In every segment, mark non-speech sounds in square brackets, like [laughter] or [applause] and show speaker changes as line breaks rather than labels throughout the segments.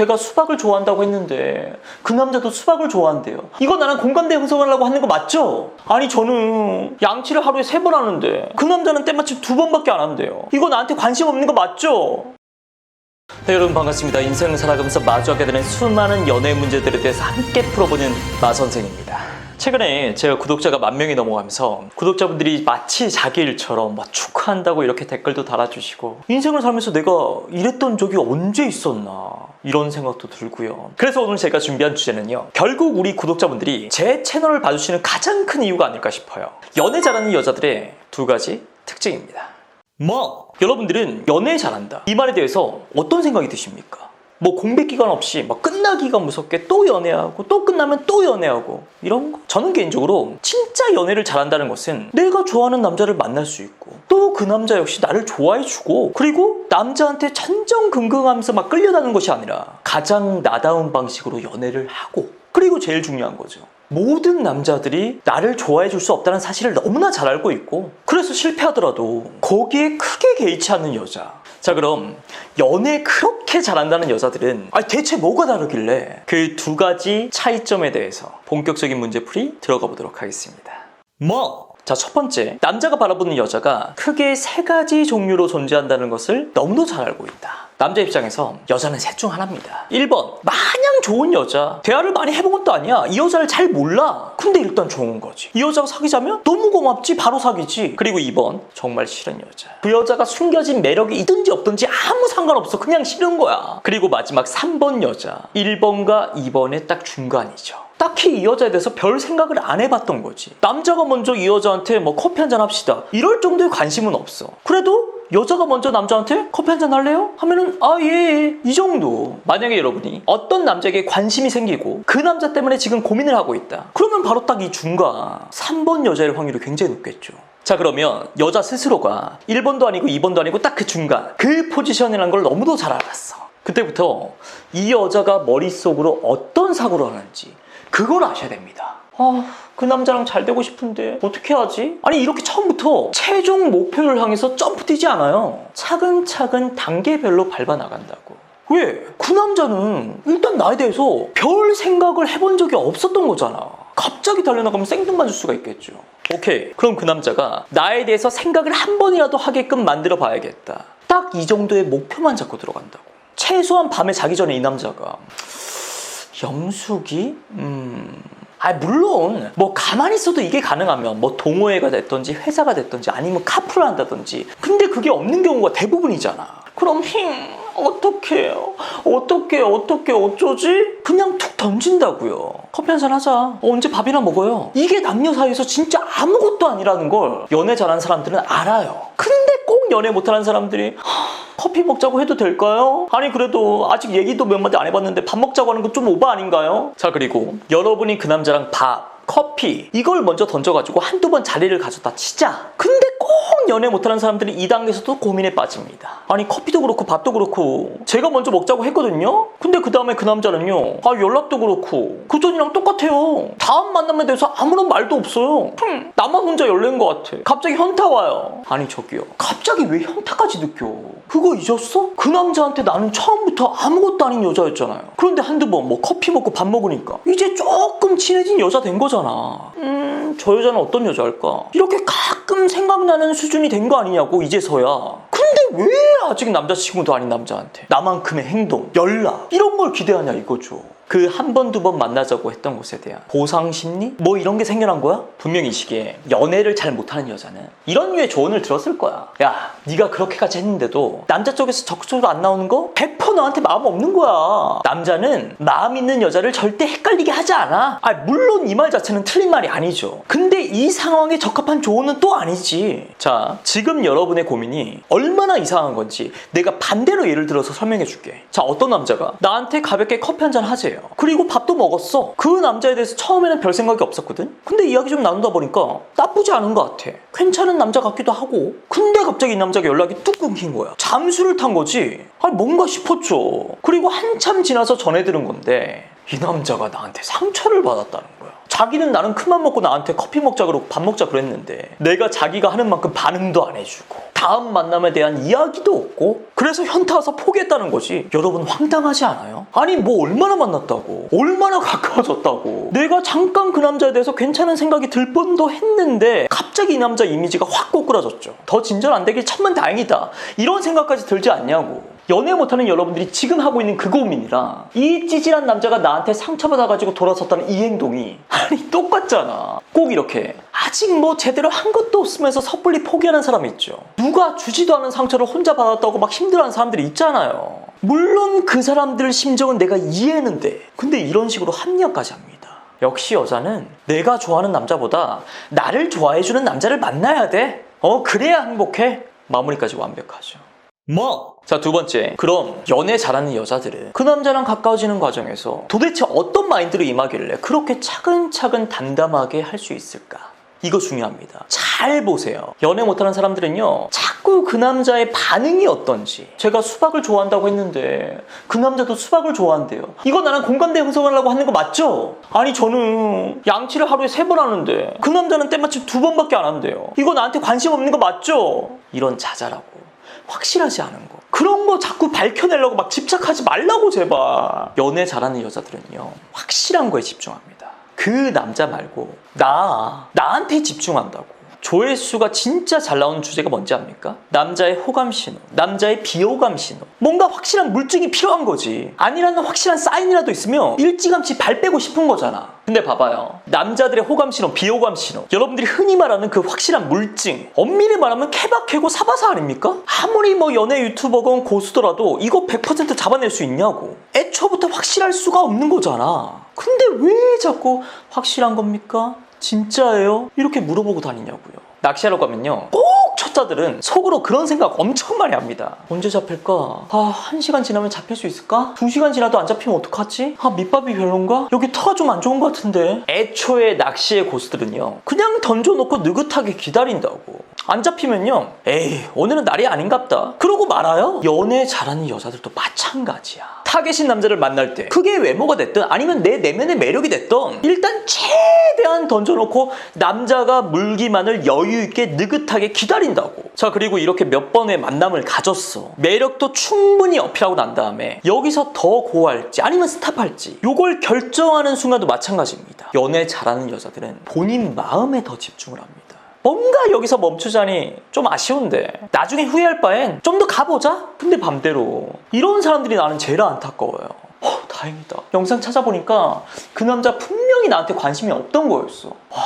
제가 수박을 좋아한다고 했는데 그 남자도 수박을 좋아한대요. 이거 나랑 공감대 형성하려고 하는 거 맞죠? 아니 저는 양치를 하루에 세 번 하는데 그 남자는 때마침 두 번밖에 안 한대요. 이거 나한테 관심 없는 거 맞죠? 네, 여러분 반갑습니다. 인생을 살아가면서 마주하게 되는 수많은 연애 문제들에 대해서 함께 풀어보는 마 선생입니다. 최근에 제가 구독자가 만 명이 넘어가면서 구독자분들이 마치 자기 일처럼 막 축하한다고 이렇게 댓글도 달아주시고 인생을 살면서 내가 이랬던 적이 언제 있었나 이런 생각도 들고요. 그래서 오늘 제가 준비한 주제는요. 결국 우리 구독자분들이 제 채널을 봐주시는 가장 큰 이유가 아닐까 싶어요. 연애 잘하는 여자들의 두 가지 특징입니다. 뭐 여러분들은 연애 잘한다 이 말에 대해서 어떤 생각이 드십니까? 뭐 공백 기간 없이 막 끝나기가 무섭게 또 연애하고 또 끝나면 또 연애하고 이런 거 저는 개인적으로 진짜 연애를 잘한다는 것은 내가 좋아하는 남자를 만날 수 있고 또 그 남자 역시 나를 좋아해주고 그리고 남자한테 전전긍긍하면서 막 끌려다는 것이 아니라 가장 나다운 방식으로 연애를 하고 그리고 제일 중요한 거죠. 모든 남자들이 나를 좋아해 줄 수 없다는 사실을 너무나 잘 알고 있고 그래서 실패하더라도 거기에 크게 개의치 않는 여자 자 그럼 연애 그렇게 잘한다는 여자들은 아니 대체 뭐가 다르길래 그 두 가지 차이점에 대해서 본격적인 문제풀이 들어가 보도록 하겠습니다 뭐? 자, 첫 번째. 남자가 바라보는 여자가 크게 세 가지 종류로 존재한다는 것을 너무도 잘 알고 있다. 남자 입장에서 여자는 셋 중 하나입니다. 1번. 마냥 좋은 여자. 대화를 많이 해본 것도 아니야. 이 여자를 잘 몰라. 근데 일단 좋은 거지. 이 여자가 사귀자면 너무 고맙지. 바로 사귀지. 그리고 2번. 정말 싫은 여자. 그 여자가 숨겨진 매력이 있든지 없든지 아무 상관없어. 그냥 싫은 거야. 그리고 마지막 3번 여자. 1번과 2번의 딱 중간이죠. 딱히 이 여자에 대해서 별 생각을 안 해봤던 거지. 남자가 먼저 이 여자한테 뭐 커피 한 잔 합시다. 이럴 정도의 관심은 없어. 그래도 여자가 먼저 남자한테 커피 한 잔 할래요? 하면은 아 예, 이 정도. 만약에 여러분이 어떤 남자에게 관심이 생기고 그 남자 때문에 지금 고민을 하고 있다. 그러면 바로 딱 이 중간 3번 여자일 확률이 굉장히 높겠죠. 자 그러면 여자 스스로가 1번도 아니고 2번도 아니고 딱 그 중간 그 포지션이라는 걸 너무도 잘 알았어. 그때부터 이 여자가 머릿속으로 어떤 사고를 하는지 그걸 아셔야 됩니다. 아, 그 남자랑 잘 되고 싶은데 어떻게 하지? 아니 이렇게 처음부터 최종 목표를 향해서 점프 뛰지 않아요. 차근차근 단계별로 밟아 나간다고. 왜? 그 남자는 일단 나에 대해서 별 생각을 해본 적이 없었던 거잖아. 갑자기 달려나가면 생뚱 맞을 수가 있겠죠. 오케이. 그럼 그 남자가 나에 대해서 생각을 한 번이라도 하게끔 만들어 봐야겠다. 딱 이 정도의 목표만 잡고 들어간다고. 최소한 밤에 자기 전에 이 남자가 영숙이? 음. 아, 물론, 뭐, 가만히 있어도 이게 가능하면, 뭐, 동호회가 됐던지, 회사가 됐던지, 아니면 카풀을 한다든지. 근데 그게 없는 경우가 대부분이잖아. 그럼, 힝, 어떡해요? 어떡해, 어떡해, 어쩌지? 그냥 툭 던진다고요. 커피 한잔 하자. 어, 언제 밥이나 먹어요? 이게 남녀 사이에서 진짜 아무것도 아니라는 걸 연애 잘하는 사람들은 알아요. 근데 꼭 연애 못하는 사람들이, 하, 커피 먹자고 해도 될까요? 아니 그래도 아직 얘기도 몇 마디 안 해봤는데 밥 먹자고 하는 건 좀 오바 아닌가요? 자 그리고 여러분이 그 남자랑 밥 커피 이걸 먼저 던져가지고 한두 번 자리를 가졌다 치자 근데 꼭 연애 못하는 사람들이 이 단계에서도 고민에 빠집니다. 아니 커피도 그렇고 밥도 그렇고 제가 먼저 먹자고 했거든요. 근데 그 다음에 그 남자는요 아 연락도 그렇고 그 전이랑 똑같아요. 다음 만남에 대해서 아무런 말도 없어요. 흠, 나만 혼자 열린 것 같아. 갑자기 현타 와요. 아니 저기요. 갑자기 왜 현타까지 느껴? 그거 잊었어? 그 남자한테 나는 처음부터 아무것도 아닌 여자였잖아요. 그런데 한두 번 뭐 커피 먹고 밥 먹으니까 이제 조금 친해진 여자 된 거잖아. 음, 저 여자는 어떤 여자일까? 이렇게 가끔 생각나는 수 준이 된 거 아니냐고 이제서야. 근데 왜 아직 남자친구도 아닌 남자한테? 나만큼의 행동, 연락 이런 걸 기대하냐 이거죠 그 한 번 두 번 만나자고 했던 것에 대한 보상 심리? 뭐 이런 게 생겨난 거야? 분명히 이 시기에 연애를 잘 못하는 여자는 이런 류의 조언을 들었을 거야. 야 네가 그렇게까지 했는데도 남자 쪽에서 적극적으로 안 나오는 거 100% 너한테 마음 없는 거야. 남자는 마음 있는 여자를 절대 헷갈리게 하지 않아. 아 물론 이 말 자체는 틀린 말이 아니죠. 근데 이 상황에 적합한 조언은 또 아니지. 자 지금 여러분의 고민이 얼마나 이상한 건지 내가 반대로 예를 들어서 설명해 줄게. 자 어떤 남자가 나한테 가볍게 커피 한 잔 하재요 그리고 밥도 먹었어. 그 남자에 대해서 처음에는 별 생각이 없었거든. 근데 이야기 좀 나누다 보니까 나쁘지 않은 것 같아. 괜찮은 남자 같기도 하고. 근데 갑자기 이 남자가 연락이 뚝 끊긴 거야. 잠수를 탄 거지. 아니 뭔가 싶었죠. 그리고 한참 지나서 전해 들은 건데 이 남자가 나한테 상처를 받았다는 거야. 자기는 나는 큰맘 먹고 나한테 커피 먹자 그러고 밥 먹자 그랬는데 내가 자기가 하는 만큼 반응도 안 해주고 다음 만남에 대한 이야기도 없고 그래서 현타 와서 포기했다는 거지. 여러분 황당하지 않아요? 아니 뭐 얼마나 만났다고? 얼마나 가까워졌다고? 내가 잠깐 그 남자에 대해서 괜찮은 생각이 들 뻔도 했는데 갑자기 이 남자 이미지가 확 꼬꾸라졌죠. 더 진전 안 되길 천만 다행이다. 이런 생각까지 들지 않냐고 연애 못하는 여러분들이 지금 하고 있는 그 고민이라 이 찌질한 남자가 나한테 상처받아가지고 돌아섰다는 이 행동이 아니 똑같잖아. 꼭 이렇게. 아직 뭐 제대로 한 것도 없으면서 섣불리 포기하는 사람이 있죠. 누가 주지도 않은 상처를 혼자 받았다고 막 힘들어하는 사람들이 있잖아요. 물론 그 사람들 심정은 내가 이해는 돼 근데 이런 식으로 합리화까지 합니다. 역시 여자는 내가 좋아하는 남자보다 나를 좋아해주는 남자를 만나야 돼. 어 그래야 행복해. 마무리까지 완벽하죠 뭐? 자, 두 번째. 그럼 연애 잘하는 여자들은 그 남자랑 가까워지는 과정에서 도대체 어떤 마인드로 임하길래 그렇게 차근차근 담담하게 할 수 있을까? 이거 중요합니다. 잘 보세요. 연애 못하는 사람들은요, 자꾸 그 남자의 반응이 어떤지. 제가 수박을 좋아한다고 했는데, 그 남자도 수박을 좋아한대요. 이거 나랑 공감대 형성하려고 하는 거 맞죠? 아니, 저는 양치를 하루에 세 번 하는데, 그 남자는 때마침 두 번밖에 안 한대요. 이거 나한테 관심 없는 거 맞죠? 이런 자잘하고, 확실하지 않은 거. 그런 거 자꾸 밝혀내려고 막 집착하지 말라고 제발. 연애 잘하는 여자들은요. 확실한 거에 집중합니다. 그 남자 말고 나 나한테 집중한다고. 조회수가 진짜 잘 나오는 주제가 뭔지 압니까? 남자의 호감 신호, 남자의 비호감 신호. 뭔가 확실한 물증이 필요한 거지. 아니라는 확실한 사인이라도 있으면 일찌감치 발 빼고 싶은 거잖아. 근데 봐봐요. 남자들의 호감 신호, 비호감 신호. 여러분들이 흔히 말하는 그 확실한 물증. 엄밀히 말하면 케바케고 사바사 아닙니까? 아무리 뭐 연애 유튜버건 고수더라도 이거 100% 잡아낼 수 있냐고. 애초부터 확실할 수가 없는 거잖아. 근데 왜 자꾸 확실한 겁니까? 진짜예요? 이렇게 물어보고 다니냐고요. 낚시하러 가면요. 꼭 첫자들은 속으로 그런 생각 엄청 많이 합니다. 언제 잡힐까? 아, 한 시간 지나면 잡힐 수 있을까? 두 시간 지나도 안 잡히면 어떡하지? 아, 밑밥이 별론가? 여기 터가 좀 안 좋은 것 같은데? 애초에 낚시의 고수들은요. 그냥 던져놓고 느긋하게 기다린다고. 안 잡히면요. 에이, 오늘은 날이 아닌갑다. 그러고 말아요. 연애 잘하는 여자들도 마찬가지야. 타겟인 남자를 만날 때 그게 외모가 됐든 아니면 내 내면의 매력이 됐든 일단 최대한 던져놓고 남자가 물기만을 여유 있게 느긋하게 기다린다고 자 그리고 이렇게 몇 번의 만남을 가졌어 매력도 충분히 어필하고 난 다음에 여기서 더 고할지 아니면 스탑할지 요걸 결정하는 순간도 마찬가지입니다 연애 잘하는 여자들은 본인 마음에 더 집중을 합니다 뭔가 여기서 멈추자니 좀 아쉬운데. 나중에 후회할 바엔 좀 더 가보자? 근데 맘대로 이런 사람들이 나는 제일 안타까워요. 어, 다행이다. 영상 찾아보니까 그 남자 분명히 나한테 관심이 없던 거였어. 와,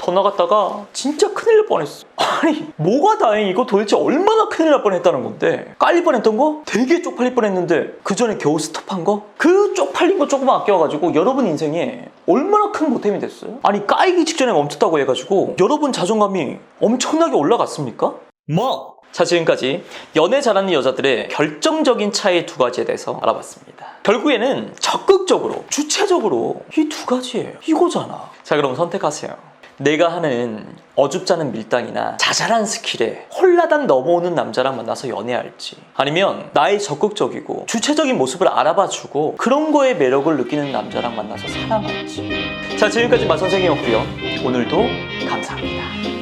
더 나갔다가 진짜 큰일 날 뻔했어 [laughs] 아니 뭐가 다행이고 도대체 얼마나 큰일 날 뻔했다는 건데 깔릴 뻔했던 거? 되게 쪽팔릴 뻔했는데 그 전에 겨우 스톱한 거? 그 쪽팔린 거 조금 아껴가지고 여러분 인생에 얼마나 큰 보탬이 됐어요? 아니 까이기 직전에 멈췄다고 해가지고 여러분 자존감이 엄청나게 올라갔습니까? 뭐? 자 지금까지 연애 잘하는 여자들의 결정적인 차이 두 가지에 대해서 알아봤습니다. 결국에는 적극적으로 주체적으로 이 두 가지예요. 이거잖아. 자 그럼 선택하세요. 내가 하는 어줍잖은 밀당이나 자잘한 스킬에 홀라당 넘어오는 남자랑 만나서 연애할지 아니면 나의 적극적이고 주체적인 모습을 알아봐주고 그런 거에 매력을 느끼는 남자랑 만나서 사랑할지. 자 지금까지 마선생이었고요. 오늘도 감사합니다